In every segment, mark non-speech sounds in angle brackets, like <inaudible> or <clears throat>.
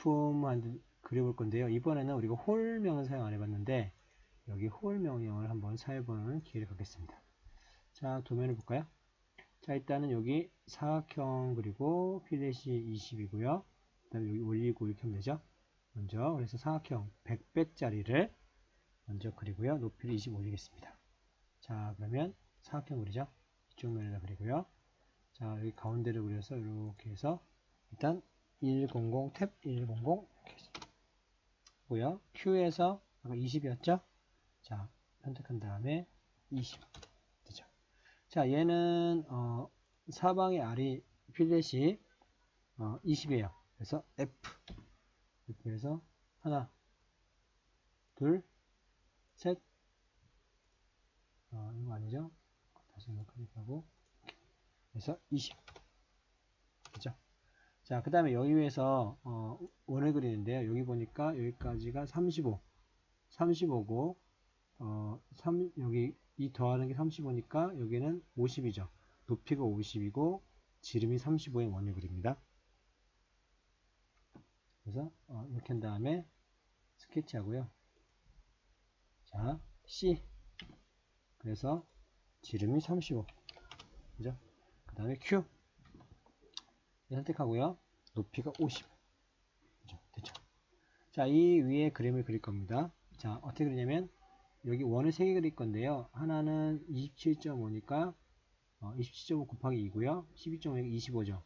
부품만 그려볼 건데요. 이번에는 우리가 홀명을 사용 안 해봤는데 여기 홀 명령을 한번 사용해보는 기회를 갖겠습니다. 자, 도면을 볼까요? 자, 일단은 여기 사각형 그리고 필렛이 20이고요. 그 다음에 여기 올리고 이렇게 하면 되죠. 먼저 그래서 사각형 100백짜리를 먼저 그리고요. 높이를 20 올리겠습니다. 자, 그러면 사각형 그리죠. 이쪽 면에다 그리고요. 자, 여기 가운데를 그려서 이렇게 해서 일단 100 탭 100 이렇게 고요. Q에서 아까 20이었죠? 자, 선택한 다음에 20 되죠. 자, 얘는 어, 사방의 R이 필렛이 어, 20이에요. 그래서 F 해서 하나, 둘, 셋. 어, 이거 아니죠? 다시 한번 클릭하고 그래서 20 그죠? 자, 그 다음에 여기 위에서 어, 원을 그리는데요. 여기 보니까 여기까지가 35 35고 어, 3, 여기 이 더하는 게 35니까 여기는 50이죠. 높이가 50이고 지름이 35의 원을 그립니다. 그래서 어, 이렇게 한 다음에 스케치 하고요. 자, C 그래서 지름이 35 그죠? 그 다음에 Q 선택하고요. 높이가 50 그죠? 됐죠? 자, 이 위에 그림을 그릴 겁니다. 자, 어떻게 그리냐면 여기 원을 3개 그릴 건데요. 하나는 27.5니까 어, 27.5 곱하기 2고요. 12.5가 25죠.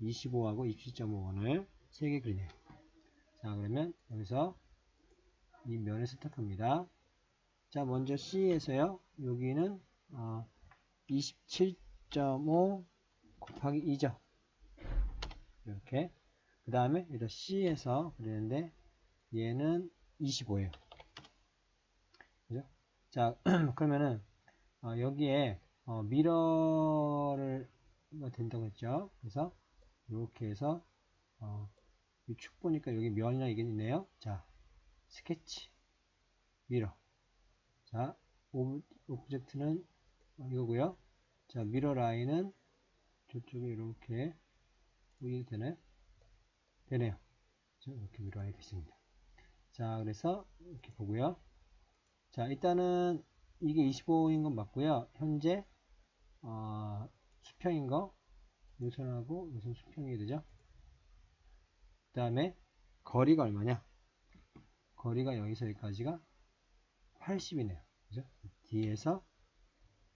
25하고 27.5 원을 3개 그리네요. 자, 그러면 여기서 이 면을 선택합니다. 자, 먼저 C에서요. 여기는 어, 27.5 곱하기 2죠. 이렇게. 그 다음에 여기다 C에서 그리는데 얘는 25예요. 그죠? 자, <clears throat> 그러면은 어, 여기에 어, 미러를 된다고 했죠. 그래서 이렇게 해서 어, 축 보니까 여기 면이나 이게 있네요. 자, 스케치, 미러. 자, 오브, 오브젝트는 이거고요. 자, 미러 라인은 저쪽에 이렇게 보이 되나요? 되네요. 이렇게 라인이 됐습니다. 자, 그래서 이렇게 보고요. 자, 일단은 이게 25인 건 맞고요. 현재 어, 수평인 거 요선하고 요선 수평이 되죠. 그 다음에 거리가 얼마냐? 거리가 여기서 여기까지가 80이네요. 그죠? 뒤에서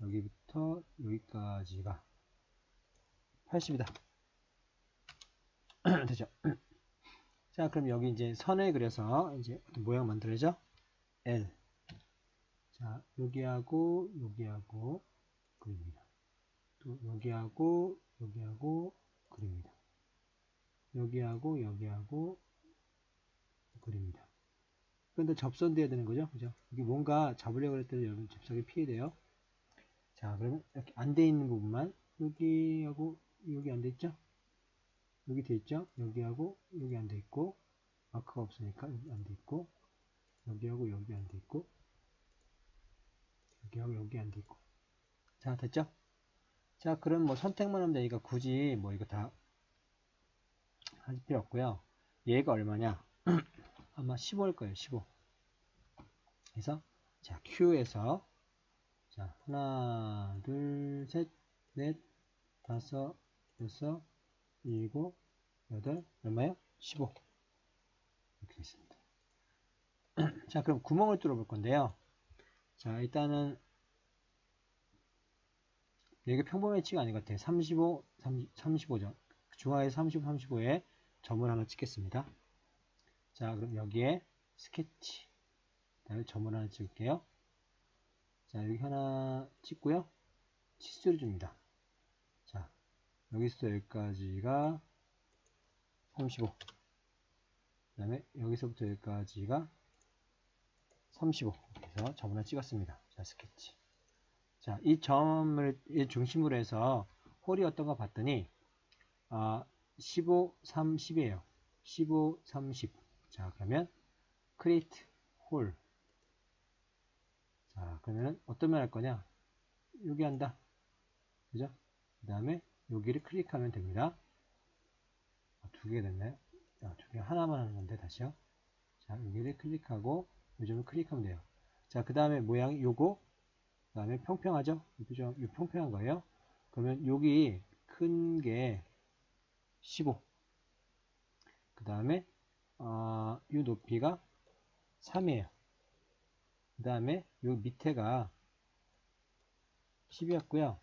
여기부터 여기까지가 80이다. <clears throat> 되죠? <clears throat> 자, 그럼 여기 이제 선을 그려서 이제 모양 만들어야죠. L. 자, 여기하고 여기하고 그립니다. 또 여기하고 여기하고 그립니다. 여기하고 여기하고 그립니다. 그런데 접선돼야 되는 거죠. 그죠? 이게 뭔가 잡으려고 할 때는 여러분 접착이 피해돼요. 자, 그러면 이렇게 안 돼 있는 부분만 여기하고 여기 안 돼 있죠? 여기 돼 있죠? 여기하고 여기 안 돼 있고 마크가 없으니까 여기 안돼 있고 여기하고 여기 안 돼 있고 여기하고 여기 안 돼 있고 자 됐죠? 자 그럼 뭐 선택만 하면 되니까 굳이 뭐 이거 다 할 필요 없고요 얘가 얼마냐 <clears throat> 아마 15일 거예요 15 그래서 자 Q에서 자 하나 둘 셋 넷 다섯 여섯 일곱 여덟 얼마요? 15 이렇게 있습니다. <clears throat> 자 그럼 구멍을 뚫어 볼 건데요. 자 일단은 이게 평범 매치가 아닌 것 같아요. 35 30, 35죠 중화에 30 35에 점을 하나 찍겠습니다. 자 그럼 여기에 스케치. 다음에 점을 하나 찍을게요. 자 여기 하나 찍고요. 치수를 줍니다. 자 여기서 여기까지가 35 그 다음에 여기서부터 여기까지가 35 그래서 점을 하나 찍었습니다 자 스케치 자 이 점을 중심으로 해서 홀이 어떤가 봤더니 아, 15, 30이에요 15, 30 자, 그러면 create 홀. 자, 그러면 어떤 말 할 거냐? 여기 한다. 그죠? 그 다음에 여기를 클릭하면 됩니다. 아, 두 개가 됐나요? 아, 저기 하나만 하는 건데 다시요. 자, 여기를 클릭하고 요점을 클릭하면 돼요. 자, 그 다음에 모양이 요거, 그 다음에 평평하죠? 이 표정, 이 평평한 거예요. 그러면 여기 큰 게 15. 그 다음에 어, 이 높이가 3이에요. 그 다음에 이 밑에가 10이었고요.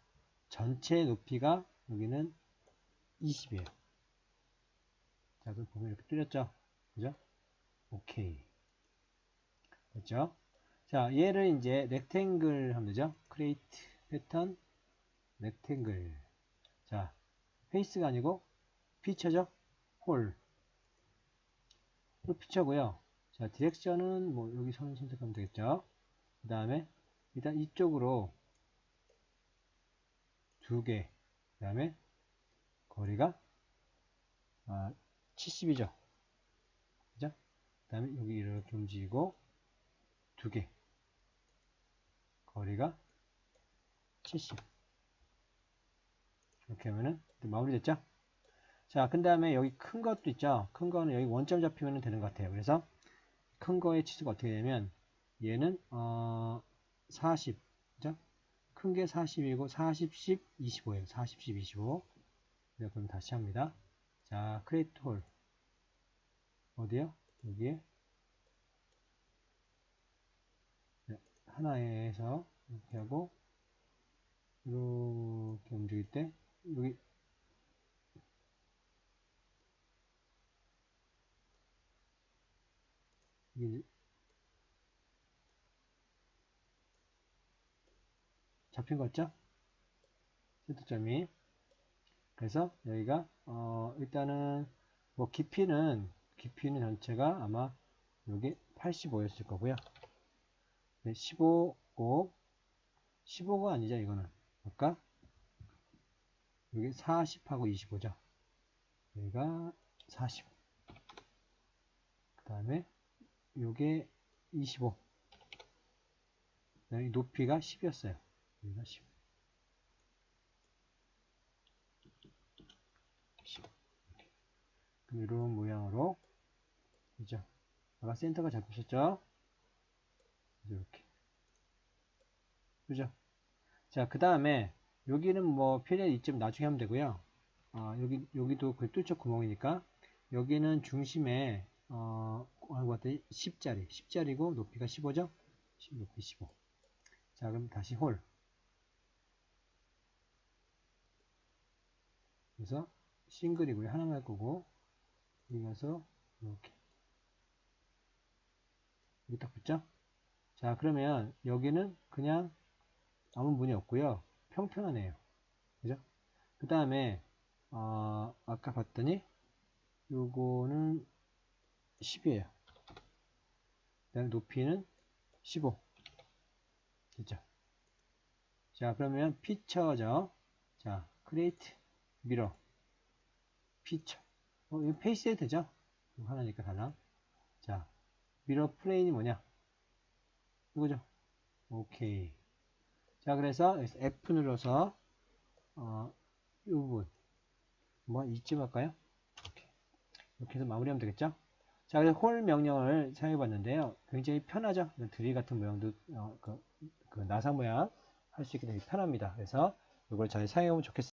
전체 높이가 여기는 20이에요. 자, 그럼 보면 이렇게 뚫렸죠? 그죠? 오케이. 됐죠? 자, 얘를 이제 렉탱글 하면 되죠? create 패턴 렉탱글. 자, 페이스가 아니고 피처죠? 홀. 홀 피처고요. 자, 디렉션은 뭐 여기 선 선택하면 되겠죠? 그 다음에 일단 이쪽으로 두 개. 그 다음에 거리가 아, 70이죠. 그죠? 그 다음에 여기 이렇게 움직이고 두 개. 거리가 70. 이렇게 하면은 마무리됐죠? 자, 그 다음에 여기 큰 것도 있죠? 큰 거는 여기 원점 잡히면 되는 것 같아요. 그래서 큰 거의 치수가 어떻게 되냐면 얘는 어, 40. 그죠? 큰 게 40이고 40, 10, 25예요. 40, 10, 25. 네, 그럼 다시 합니다. 자, 크레이트 홀. 어디요? 여기에 네, 하나에서 이렇게 하고 이렇게 움직일 때 여기 이게 잡힌 거 같죠? 센터점이 그래서 여기가 어 일단은 뭐 깊이는 깊이는 전체가 아마 여기 85였을 거고요. 네, 15고 15가 아니죠 이거는 아까 여기 40하고 25죠. 여기가 40. 그 다음에 요게 25. 네, 높이가 10이었어요. 여기가 10. 10. 이렇게. 그럼 이런 모양으로 그죠? 아까 센터가 잡히셨죠? 이렇게. 그죠? 자, 그 다음에 여기는 뭐 필요한 이점 나중에 하면 되고요. 아, 여기 여기도 그 뚫쳐 구멍이니까 여기는 중심에 어, 알고 봤더니 10짜리, 10짜리고 높이가 15죠? 높이 15. 자, 그럼 다시 홀. 그래서 싱글이고요. 하나만 할 거고 여기 가서 이렇게 여기 딱 붙죠? 자, 그러면 여기는 그냥 아무 문이 없고요. 평평하네요. 그죠? 그 다음에 어, 아까 봤더니 요거는 10이에요. 그다음에 높이는 15. 됐죠? 자, 그러면 피처죠. 자, 크리에이트 미러 피처. 어, 이거 페이스 해도 되죠? 하나니까 달라. 자, 미러 플레인이 뭐냐? 이거죠? 오케이. 자, 그래서 F 눌러서 어, 이 부분 뭐 이쯤 할까요? 이렇게. 이렇게 해서 마무리하면 되겠죠? 자, 그래서 홀 명령을 사용해 봤는데요. 굉장히 편하죠? 드릴 같은 모양도 어, 그, 그 나사 모양 할 수 있게 되게 편합니다. 그래서 이걸 잘 사용해 보면 좋겠습니다.